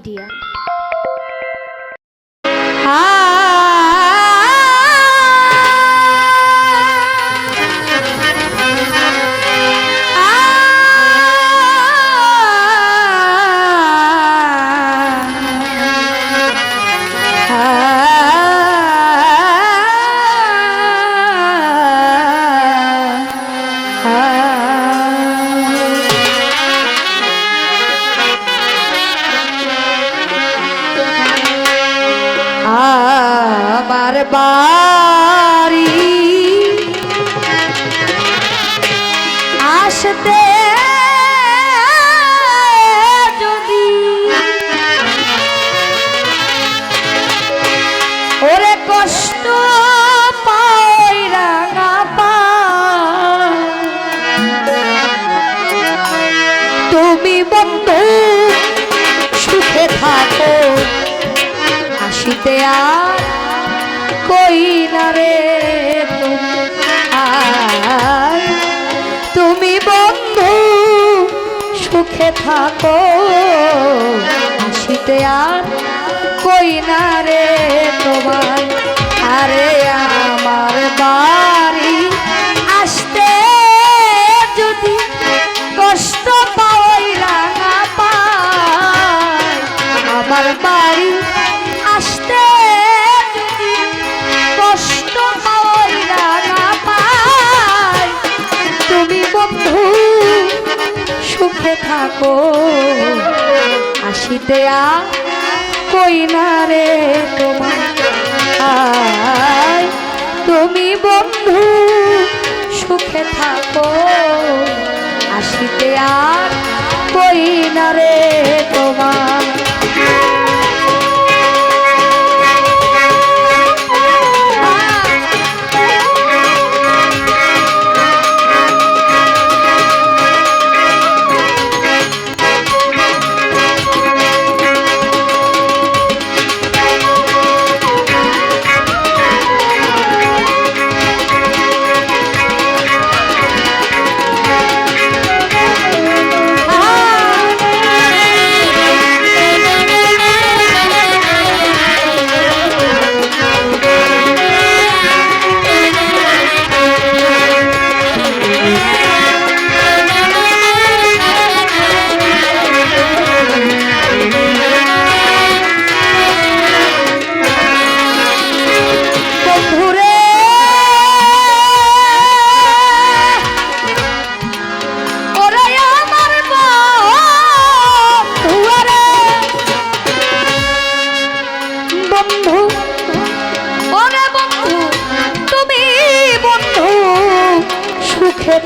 media. কই না রে তোমার তুমি বন্ধু, সুখে থাকো আসিতে আর কই না রে তোমার আরে আমার বাড়ি থাকো আসিতে আ কই না রে তোমার তুমি বন্ধু, সুখে থাকো। আসিতে আর কই না রে তোমার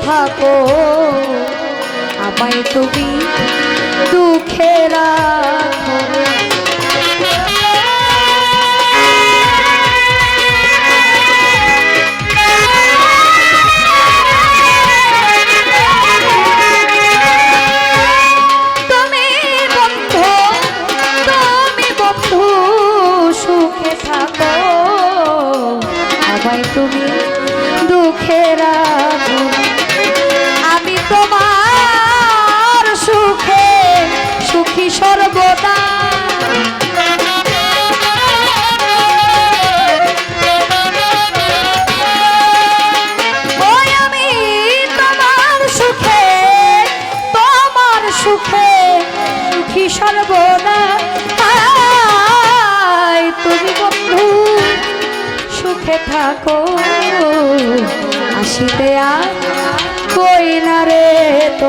থাকো। আমায় তুমি দুঃখে রাখো।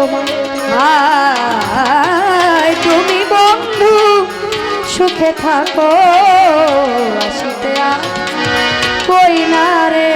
তোমার আয়, তুমি বন্ধু সুখে থাকো আসিতে কই না রে।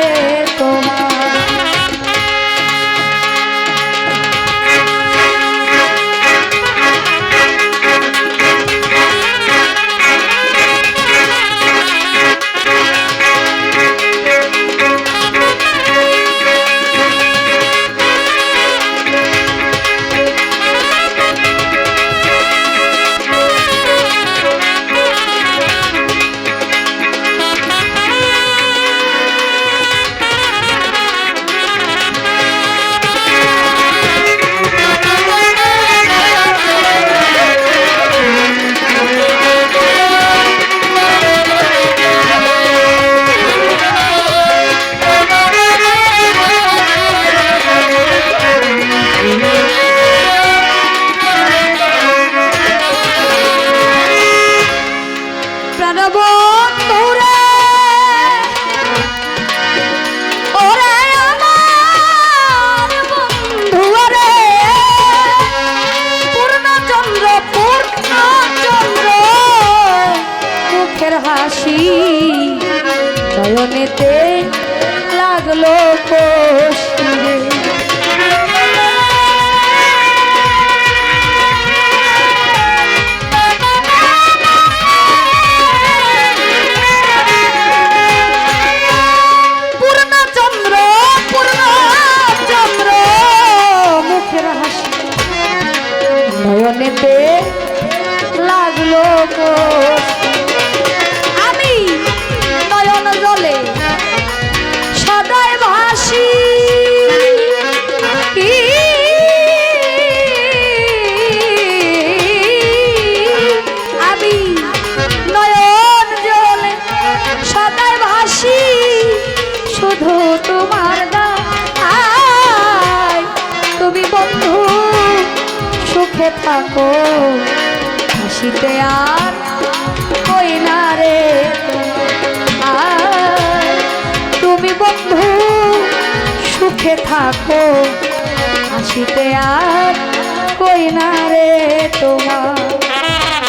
চরণেতে লাগল থাকো। হাসিতে আর কই না রে। তুমি বন্ধু, সুখে থাকো। হাসিতে আর কই না রে তোমার।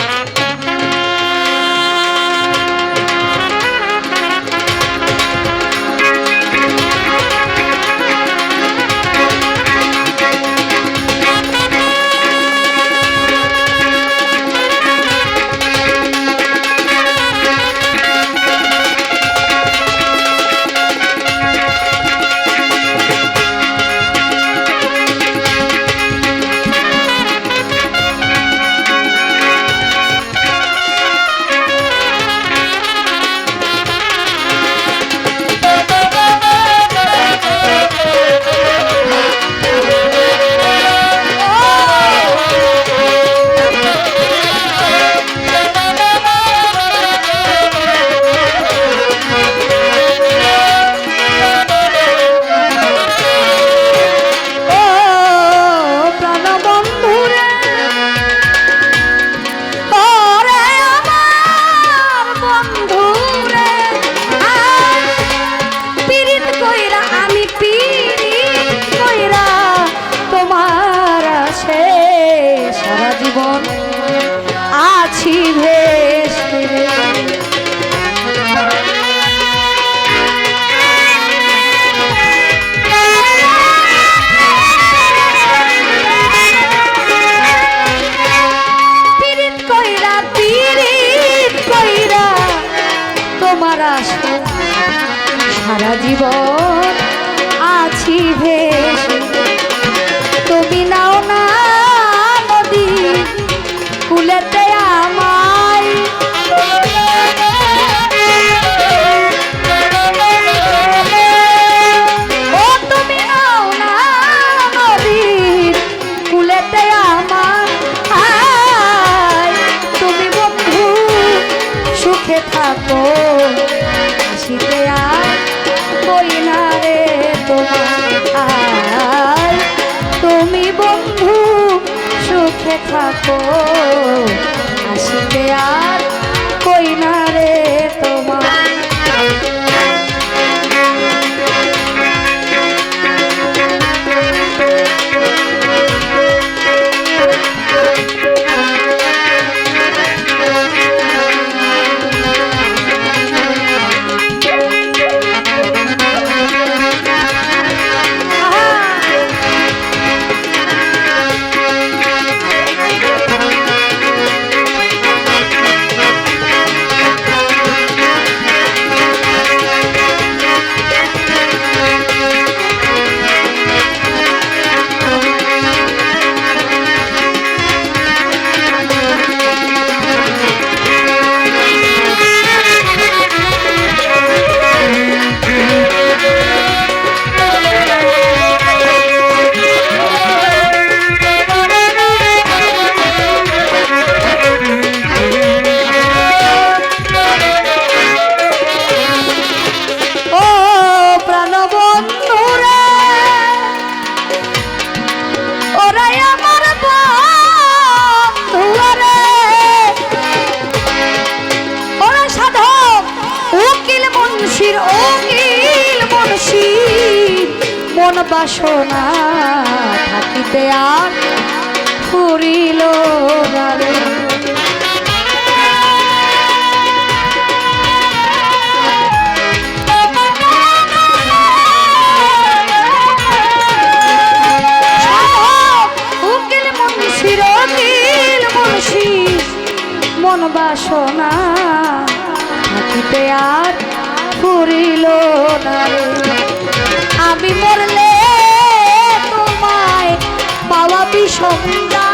Chile থাকো। আসবে আর বাসনা থাকিতে আর ফুরিল মন বাসনা আর ফুরিল আমি মরলে পাওয়া বিষমদা